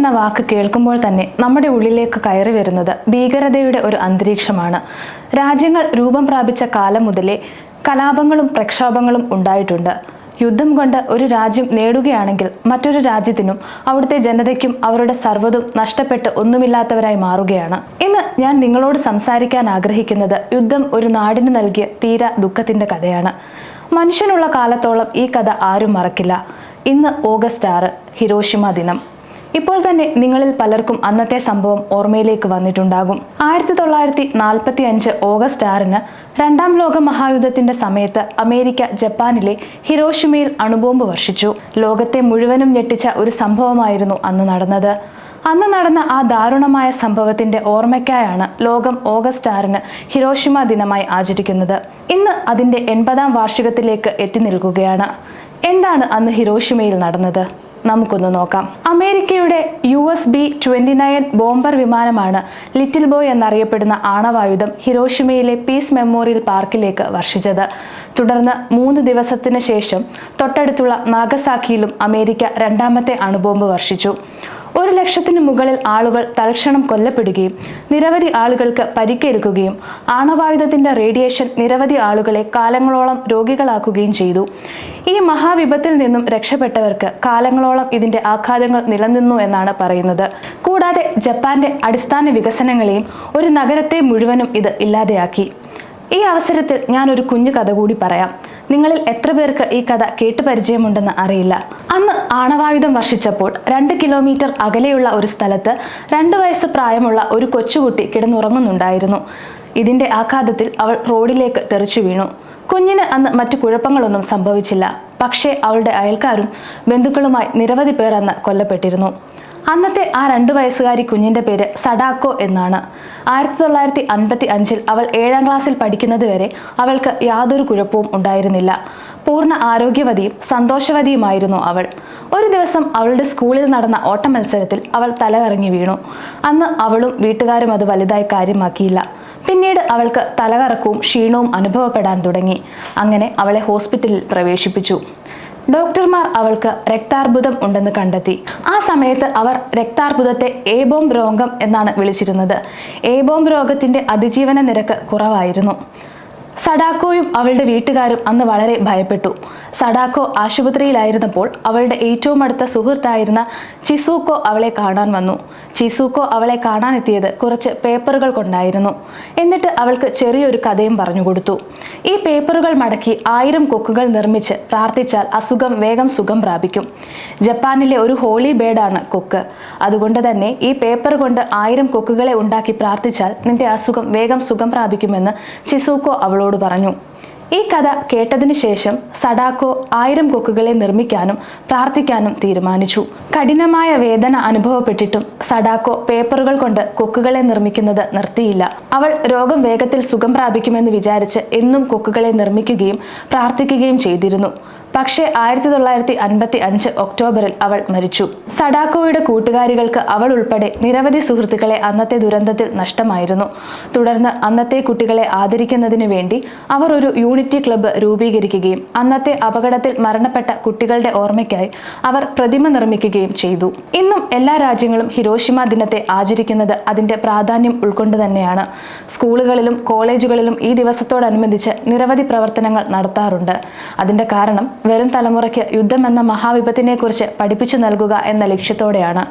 എന്ന വാക്ക് കേൾക്കുമ്പോൾ തന്നെ നമ്മുടെ ഉള്ളിലേക്ക് കയറി വരുന്നത് ഭീകരതയുടെ ഒരു അന്തരീക്ഷമാണ്. രാജ്യങ്ങൾ രൂപം പ്രാപിച്ച കാലം മുതലേ കലാപങ്ങളും പ്രക്ഷോഭങ്ങളും ഉണ്ടായിട്ടുണ്ട്. യുദ്ധം കൊണ്ട് ഒരു രാജ്യം നേടുകയാണെങ്കിൽ മറ്റൊരു രാജ്യത്തിനും അവിടുത്തെ ജനതയ്ക്കും അവരുടെ സർവതും നഷ്ടപ്പെട്ട് ഒന്നുമില്ലാത്തവരായി മാറുകയാണ്. ഇന്ന് ഞാൻ നിങ്ങളോട് സംസാരിക്കാൻ ആഗ്രഹിക്കുന്നത് യുദ്ധം ഒരു നാടിന് നൽകിയ തീര ദുഃഖത്തിന്റെ കഥയാണ്. മനുഷ്യനുള്ള കാലത്തോളം ഈ കഥ ആരും മറക്കില്ല. ഇന്ന് ഓഗസ്റ്റ് ആറ് ഹിരോഷിമ ദിനം. ഇപ്പോൾ തന്നെ നിങ്ങളിൽ പലർക്കും അന്നത്തെ സംഭവം ഓർമ്മയിലേക്ക് വന്നിട്ടുണ്ടാകും. ആയിരത്തി തൊള്ളായിരത്തി നാൽപ്പത്തി അഞ്ച് ഓഗസ്റ്റ് ആറിന് രണ്ടാം ലോക മഹായുദ്ധത്തിന്റെ സമയത്ത് അമേരിക്ക ജപ്പാനിലെ ഹിരോഷിമയിൽ അണുബോംബ് വർഷിച്ചു. ലോകത്തെ മുഴുവനും ഞെട്ടിച്ച ഒരു സംഭവമായിരുന്നു അന്ന് നടന്നത്. അന്ന് നടന്ന ആ ദാരുണമായ സംഭവത്തിന്റെ ഓർമ്മയ്ക്കായാണ് ലോകം ഓഗസ്റ്റ് ആറിന് ഹിരോഷിമ ദിനമായി ആചരിക്കുന്നത്. ഇന്ന് അതിന്റെ എൺപതാം വാർഷികത്തിലേക്ക് എത്തി നിൽക്കുകയാണ്. എന്താണ് അന്ന് ഹിരോഷിമയിൽ നടന്നത്? നമുക്കൊന്ന് നോക്കാം. അമേരിക്കയുടെ U S B twenty nine bomber വിമാനമാണ് ലിറ്റിൽ ബോയ് എന്നറിയപ്പെടുന്ന ആണവായുധം ഹിരോഷിമയിലെ പീസ് മെമ്മോറിയൽ പാർക്കിലേക്ക് വർഷിച്ചത്. തുടർന്ന് മൂന്ന് ദിവസത്തിന് ശേഷം തൊട്ടടുത്തുള്ള നാഗസാക്കിയിലും അമേരിക്ക രണ്ടാമത്തെ അണുബോംബ് വർഷിച്ചു. ഒരു ലക്ഷത്തിന് മുകളിൽ ആളുകൾ തൽക്ഷണം കൊല്ലപ്പെടുകയും നിരവധി ആളുകൾക്ക് പരിക്കേൽക്കുകയും ആണവായുധത്തിന്റെ റേഡിയേഷൻ നിരവധി ആളുകളെ കാലങ്ങളോളം രോഗികളാക്കുകയും ചെയ്തു. ഈ മഹാവിപത്തിൽ നിന്നും രക്ഷപ്പെട്ടവർക്ക് കാലങ്ങളോളം ഇതിന്റെ ആഘാതങ്ങൾ നിലനിന്നു എന്നാണ് പറയുന്നത്. കൂടാതെ ജപ്പാന്റെ അടിസ്ഥാന വികസനങ്ങളെയും ഒരു നഗരത്തെ മുഴുവനും ഇത് ഇല്ലാതെയാക്കി. ഈ അവസരത്തിൽ ഞാനൊരു കുഞ്ഞു കഥ കൂടി പറയാം. നിങ്ങളിൽ എത്ര പേർക്ക് ഈ കഥ കേട്ടു പരിചയമുണ്ടെന്ന് അറിയില്ല. അന്ന് ആണവായുധം വർഷിച്ചപ്പോൾ രണ്ട് കിലോമീറ്റർ അകലെയുള്ള ഒരു സ്ഥലത്ത് രണ്ട് വയസ്സ് പ്രായമുള്ള ഒരു കൊച്ചുകുട്ടി കിടന്നുറങ്ങുന്നുണ്ടായിരുന്നു. ഇതിന്റെ ആഘാതത്തിൽ അവൾ റോഡിലേക്ക് തെറിച്ചു വീണു. കുഞ്ഞിന് അന്ന് മറ്റു കുഴപ്പങ്ങളൊന്നും സംഭവിച്ചില്ല. പക്ഷേ അവളുടെ അയൽക്കാരും ബന്ധുക്കളുമായി നിരവധി പേർ അന്ന് കൊല്ലപ്പെട്ടിരുന്നു. അന്നത്തെ ആ രണ്ടു വയസ്സുകാരി കുഞ്ഞിന്റെ പേര് സഡാക്കോ എന്നാണ്. ആയിരത്തി തൊള്ളായിരത്തി അൻപത്തി അഞ്ചിൽ അവൾ ഏഴാം ക്ലാസ്സിൽ പഠിക്കുന്നതുവരെ അവൾക്ക് യാതൊരു കുഴപ്പവും ഉണ്ടായിരുന്നില്ല. പൂർണ ആരോഗ്യവതിയും സന്തോഷവതിയുമായിരുന്നു അവൾ. ഒരു ദിവസം അവളുടെ സ്കൂളിൽ നടന്ന ഓട്ട മത്സരത്തിൽ അവൾ തലകറങ്ങി വീണു. അന്ന് അവളും വീട്ടുകാരും അത് വലുതായി കാര്യമാക്കിയില്ല. പിന്നീട് അവൾക്ക് തലകറക്കവും ക്ഷീണവും അനുഭവപ്പെടാൻ തുടങ്ങി. അങ്ങനെ അവളെ ഹോസ്പിറ്റലിൽ പ്രവേശിപ്പിച്ചു. ഡോക്ടർമാർ അവൾക്ക് രക്താർബുദം ഉണ്ടെന്ന് കണ്ടെത്തി. ആ സമയത്ത് അവർ രക്താർബുദത്തെ ഏബോം രോഗം എന്നാണ് വിളിച്ചിരുന്നത്. ഏബോം രോഗത്തിന്റെ അതിജീവന നിരക്ക് കുറവായിരുന്നു. സഡാക്കോയും അവളുടെ വീട്ടുകാരും അന്ന് വളരെ ഭയപ്പെട്ടു. സഡാക്കോ ആശുപത്രിയിലായിരുന്നപ്പോൾ അവളുടെ ഏറ്റവും അടുത്ത സുഹൃത്തായിരുന്ന ചിസൂക്കോ അവളെ കാണാൻ വന്നു. ചിസൂക്കോ അവളെ കാണാനെത്തിയത് കുറച്ച് പേപ്പറുകൾ കൊണ്ടായിരുന്നു. എന്നിട്ട് അവൾക്ക് ചെറിയൊരു കഥയും പറഞ്ഞു കൊടുത്തു. ഈ പേപ്പറുകൾ മടക്കി ആയിരം കൊക്കുകൾ നിർമ്മിച്ച് പ്രാർത്ഥിച്ചാൽ അസുഖം വേഗം സുഖം പ്രാപിക്കും. ജപ്പാനിലെ ഒരു ഹോളി ബേഡാണ് കൊക്ക്. അതുകൊണ്ട് തന്നെ ഈ പേപ്പർ കൊണ്ട് ആയിരം കൊക്കുകളെ ഉണ്ടാക്കി പ്രാർത്ഥിച്ചാൽ നിന്റെ അസുഖം വേഗം സുഖം പ്രാപിക്കുമെന്ന് ചിസൂക്കോ അവളോട് പറഞ്ഞു. ഈ കഥ കേട്ടതിനു ശേഷം സഡാക്കോ ആയിരം കൊക്കുകളെ നിർമ്മിക്കാനും പ്രാർത്ഥിക്കാനും തീരുമാനിച്ചു. കഠിനമായ വേദന അനുഭവപ്പെട്ടിട്ടും സഡാക്കോ പേപ്പറുകൾ കൊണ്ട് കൊക്കുകളെ നിർമ്മിക്കുന്നത് നിർത്തിയില്ല. അവൾ രോഗം വേഗത്തിൽ സുഖം പ്രാപിക്കുമെന്ന് വിചാരിച്ച് എന്നും കൊക്കുകളെ നിർമ്മിക്കുകയും പ്രാർത്ഥിക്കുകയും ചെയ്തിരുന്നു. പക്ഷേ ആയിരത്തി തൊള്ളായിരത്തി അൻപത്തി അഞ്ച് ഒക്ടോബറിൽ അവൾ മരിച്ചു. സഡാക്കോയുടെ കൂട്ടുകാരികൾക്ക് അവൾ ഉൾപ്പെടെ നിരവധി സുഹൃത്തുക്കളെ അന്നത്തെ ദുരന്തത്തിൽ നഷ്ടമായിരുന്നു. തുടർന്ന് അന്നത്തെ കുട്ടികളെ ആദരിക്കുന്നതിനു വേണ്ടി അവർ ഒരു യൂണിറ്റി ക്ലബ്ബ് രൂപീകരിക്കുകയും അന്നത്തെ അപകടത്തിൽ മരണപ്പെട്ട കുട്ടികളുടെ ഓർമ്മയ്ക്കായി അവർ പ്രതിമ നിർമ്മിക്കുകയും ചെയ്തു. ഇന്നും എല്ലാ രാജ്യങ്ങളും ഹിരോഷിമ ദിനത്തെ ആചരിക്കുന്നത് അതിന്റെ പ്രാധാന്യം ഉൾക്കൊണ്ട് തന്നെയാണ്. സ്കൂളുകളിലും കോളേജുകളിലും ഈ ദിവസത്തോടനുബന്ധിച്ച് നിരവധി പ്രവർത്തനങ്ങൾ നടത്താറുണ്ട്. അതിന്റെ കാരണം വരും തലമുറയ്ക്ക് യുദ്ധം എന്ന മഹാവിപത്തിനെക്കുറിച്ച് പഠിപ്പിച്ചു നൽകുക എന്ന ലക്ഷ്യത്തോടെയാണ്.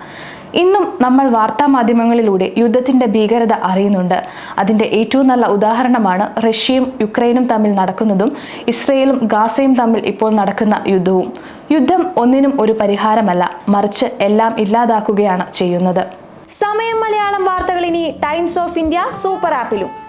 ഇന്നും നമ്മൾ വാർത്താ മാധ്യമങ്ങളിലൂടെ യുദ്ധത്തിന്റെ ഭീകരത അറിയുന്നുണ്ട്. അതിന്റെ ഏറ്റവും നല്ല ഉദാഹരണമാണ് റഷ്യയും യുക്രൈനും തമ്മിൽ നടക്കുന്നതും ഇസ്രയേലും ഗാസയും തമ്മിൽ ഇപ്പോൾ നടക്കുന്ന യുദ്ധവും. യുദ്ധം ഒന്നിനും ഒരു പരിഹാരമല്ല മറിച്ച് എല്ലാം ഇല്ലാതാക്കുകയാണ് ചെയ്യുന്നത്. സമയം മലയാളം വാർത്തകൾ ഇനി ടൈംസ് ഓഫ് ഇന്ത്യ സൂപ്പർ ആപ്പിലും.